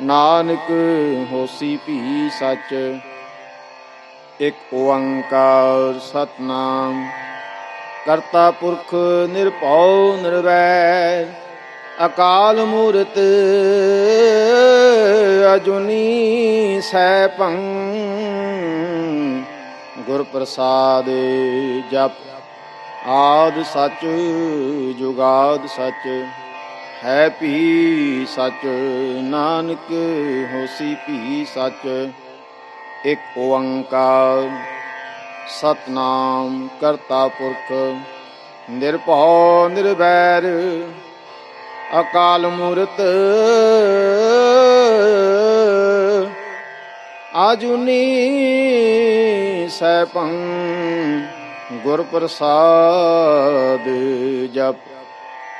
ਨਾਨਕ ਹੋਸੀ ਭੀ ਸੱਚ, ਇਕ ਓੰਕਾਰ ਸਤਨਾਮ। ਕਰਤਾ ਪੁਰਖ ਨਿਰਭਉ ਨਿਰਵੈਰ, ਅਕਾਲ ਮੂਰਤ ਅਜੁਨੀ ਸੈਭੰ। ਗੁਰ ਪ੍ਰਸਾਦ ਜਪ, ਆਦ ਸੱਚ, ਜੁਗਾਦ ਸੱਚ। ਹੈ ਭੀ ਸਚ, ਨਾਨਕ ਹੋਸੀ ਭੀ ਸਚ, ਇਕ ਓੰਕਾਰ, ਸਤਨਾਮ ਕਰਤਾ ਪੁਰਖ, ਨਿਰਭਉ ਨਿਰਵੈਰ, ਅਕਾਲ ਮੂਰਤ। ਆਜੁਨੀ ਸੈਭੰ ਗੁਰ ਪ੍ਰਸਾਦ ਜਪ।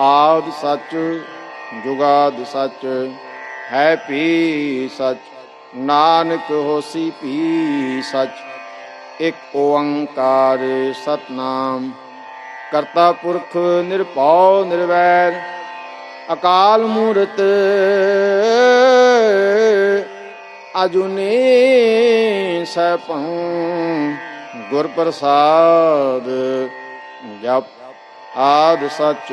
ਆਦ ਸੱਚ, ਜੁਗਾਦ ਸੱਚ, ਹੈ ਪੀ ਸੱਚ, ਨਾਨਕ ਹੋਸੀ ਭੀ ਸੱਚ, ਇੱਕ ਓੰਕਾਰ ਸਤਨਾਮ। ਕਰਤਾ ਪੁਰਖ ਨਿਰਭਉ ਨਿਰਵੈਰ, ਅਕਾਲ ਮੂਰਤ ਅਜੂਨੀ ਸੈਭੰ ਗੁਰ ਪ੍ਰਸਾਦ ਜਪ, ਆਦ ਸੱਚ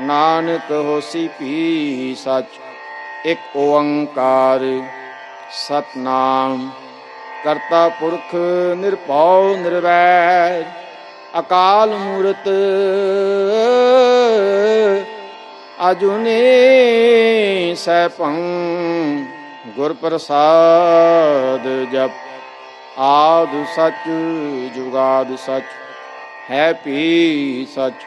ਨਾਨਕ ਹੋਸੀ ਭੀ ਸਚ, ਇਕ ਓੰਕਾਰ ਸਤਨਾਮ। ਕਰਤਾ ਪੁਰਖ ਨਿਰਭਉ ਨਿਰਵੈਰ, ਅਕਾਲ ਮੂਰਤ ਅਜੁਨੇ ਸੈਭੰ, ਗੁਰ ਪ੍ਰਸਾਦ ਜਪ। ਆਦ ਸਚ, ਜੁਗਾਦ ਸਚ, ਹੈ ਪੀ ਸਚ।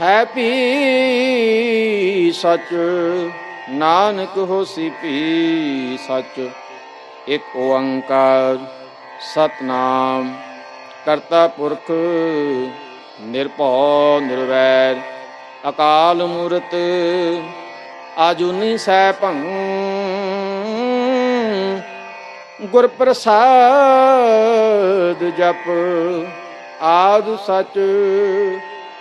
ਹੈ ਭੀ ਸਚ, ਨਾਨਕ ਹੋਸੀ ਭੀ ਸਚ। ਇਕ ਓੰਕਾਰ ਸਤਨਾਮ, ਕਰਤਾ ਪੁਰਖ, ਨਿਰਭਉ, ਨਿਰਵੈਰ। ਅਕਾਲ ਮੂਰਤ ਆਜੂਨੀ ਸੈਭੰ ਗੁਰ ਪ੍ਰਸਾਦ ਜਪ, ਆਦ ਸਚ।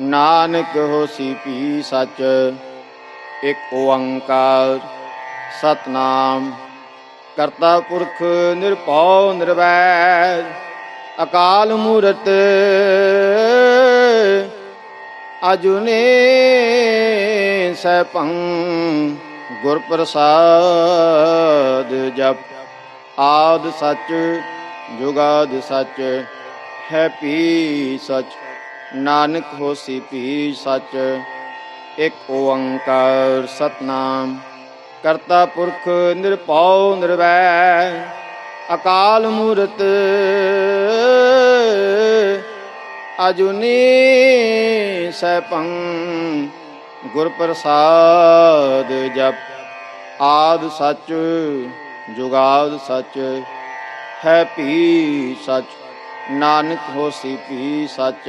ਨਾਨਕ ਹੋਸੀ ਭੀ ਸਚ, ਇਕ ਓੰਕਾਰ ਸਤਨਾਮ। ਕਰਤਾ ਪੁਰਖ ਨਿਰਭਉ ਨਿਰਵੈਰ, ਅਕਾਲ ਮੂਰਤ ਅਜੁਨੇ ਸੈਭੰ ਗੁਰ ਪ੍ਰਸਾਦ ਜਪ। ਆਦ ਸਚ, ਜੁਗਾਦ ਸਚ, ਹੈ ਪੀ ਸਚ। ਨਾਨਕ ਹੋਸੀ ਭੀ ਸਚ, ਇਕ ਓੰਕਾਰ ਸਤਨਾਮ। ਕਰਤਾ ਪੁਰਖ ਨਿਰਭਉ ਨਿਰਵੈ ਅਕਾਲ ਮੂਰਤ ਅਜੁਨੀ ਸੈਭੰ ਗੁਰ ਪ੍ਰਸਾਦ ਜਪ, ਆਦ ਸਚ, ਜੁਗਾਦ ਸਚ, ਹੈ ਭੀ ਸਚ, ਨਾਨਕ ਹੋਸੀ ਭੀ ਸਚ।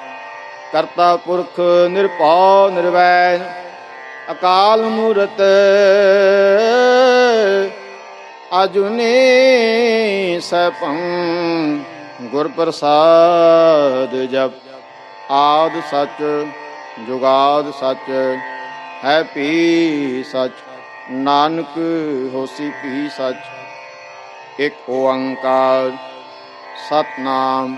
ਕਰਤਾ ਪੁਰਖ ਨਿਰਭਉ ਨਿਰਵੈਰ, ਅਕਾਲ ਮੂਰਤ। ਅਜੁਨੀ ਸੈਭੰ ਗੁਰ ਪ੍ਰਸਾਦ ਜਪ। ਆਦ ਸਚ, ਜੁਗਾਦ ਸਚ, ਹੈ ਪੀ ਸਚ, ਨਾਨਕ ਹੋਸੀ ਪੀ ਸਚ। ਇੱਕ ਓੰਕਾਰ, ਸਤਨਾਮ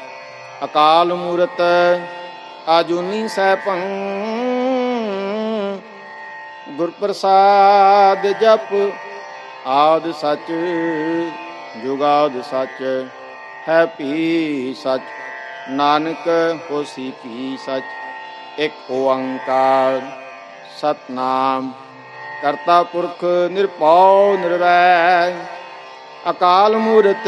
ਅਕਾਲ ਮੂਰਤ ਆਜੂਨੀ ਸੈਭੰ। ਗੁਰ ਪ੍ਰਸਾਦ ਜਪ, ਆਦ ਸਚ, ਜੁਗਾਦ ਸਚ, ਹੈ ਭੀ ਸਚ। ਨਾਨਕ ਹੋਸੀ ਭੀ ਸਚ, ਇਕ ਓੰਕਾਰ, ਸਤਨਾਮ। ਕਰਤਾ ਪੁਰਖ ਨਿਰਭਉ ਨਿਰਵੈਰ ਅਕਾਲ ਮੂਰਤ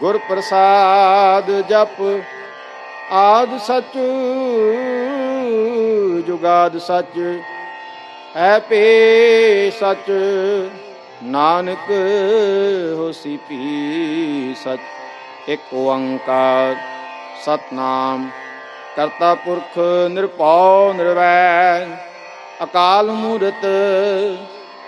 ਗੁਰ ਪ੍ਰਸਾਦ ਜਪ। ਆਦ ਸਚ, ਜੁਗਾਦ ਸਚ, ਹੈ ਪੇ ਸਚ। ਨਾਨਕ, ਹੋਸੀ ਭੀ ਸਚ, ਇਕ ਓੰਕਾਰ, ਸਤਨਾਮ। ਕਰਤਾ ਪੁਰਖ ਨਿਰਭਉ ਨਿਰਵੈਰ, ਅਕਾਲ ਮੂਰਤ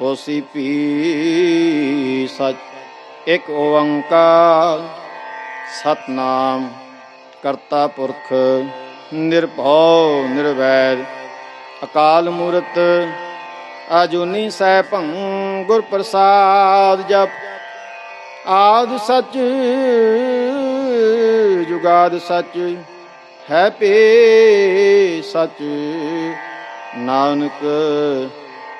ਹੋਸੀ ਪੀ ਸਚ, ਇਕ ਓੰਕਾਰ, ਸਤਨਾਮ ਕਰਤਾ ਪੁਰਖ, ਨਿਰਭਉ ਨਿਰਵੈਰ, ਅਕਾਲ ਮੂਰਤ ਆਜੂਨੀ ਸੈਭੰ ਗੁਰ ਪ੍ਰਸਾਦ ਜਪ, ਆਦ ਸਚ, ਜੁਗਾਦ ਸਚ, ਹੈ ਭੇ ਸਚ, ਨਾਨਕ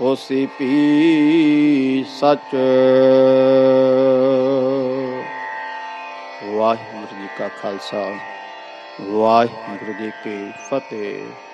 ਹੋਸੀ ਪੀ ਸੱਚ। ਵਾਹਿਗੁਰੂ ਜੀ ਕਾ ਖਾਲਸਾ ਵਾਹਿਗੁਰੂ ਜੀ ਕੀ ਫਤਿਹ।